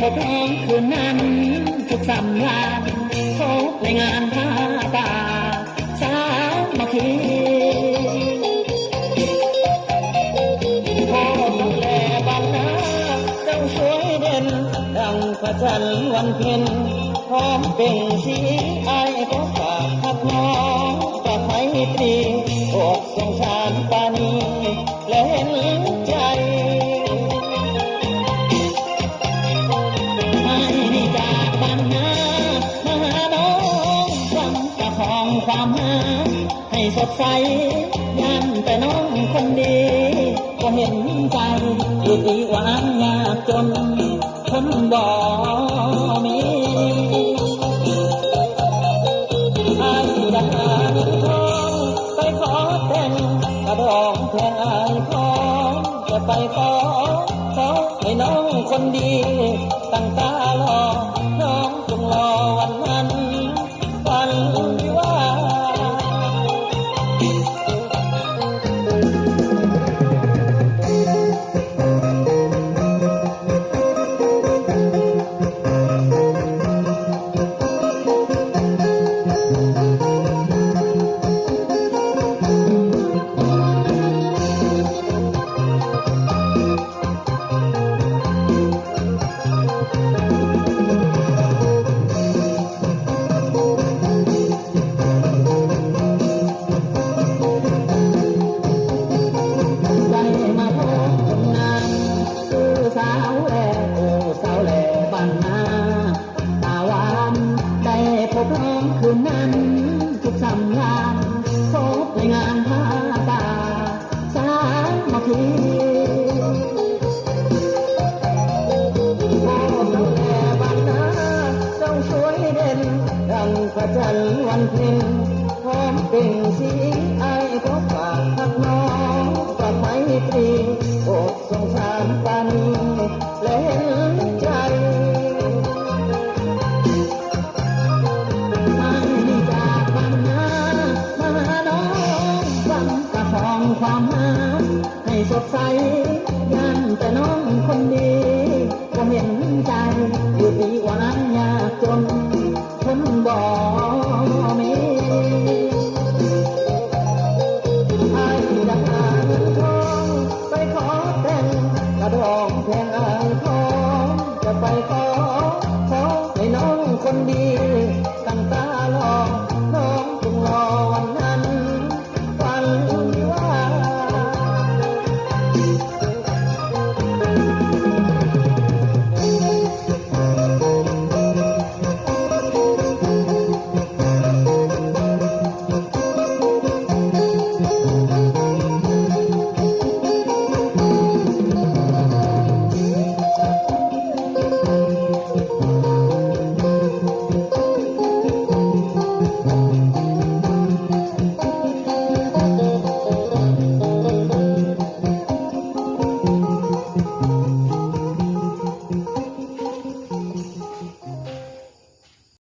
พบน้องคืนนั้นทุกสำราญพบในงานผ้าป่าสามัคคีพอสักแลบ้านนาเจ้าสวยเด่น ดังพระจันทร์วันเพ็ญพร้อมเป็นสีไอายก็ฝากทักน้องฝากไมตรีอกส ความหาให้สดใสยันแต่น้องคนดีก็เห็นใจอยู่ดีหวานยากจนคนบ่มีไอ้ดาเงินทองไปขอแต่งกระดองแทนไอ้ของจะไปขอขอให้น้องคนดีตั้งตารอน้องจงรอวันนั้น ร้องคืนนั้นทุกสำรานพบในงานผ้าตาสามัคคีโอ้สาวแต่บ้านนาเจ้าสวยเด่นดังพระจันทร์วันเพ็ญพร้อมเป็นสีไอ ของความหาให้สดใสงานแต่น้องคนดีก็เห็นใจอยู่ดีกว่านั้นยากจนคนบอกมีไอ้ดังอ่างทองไปขอแต่งกระดองแทงทองจะไปขอขอให้น้องคนดี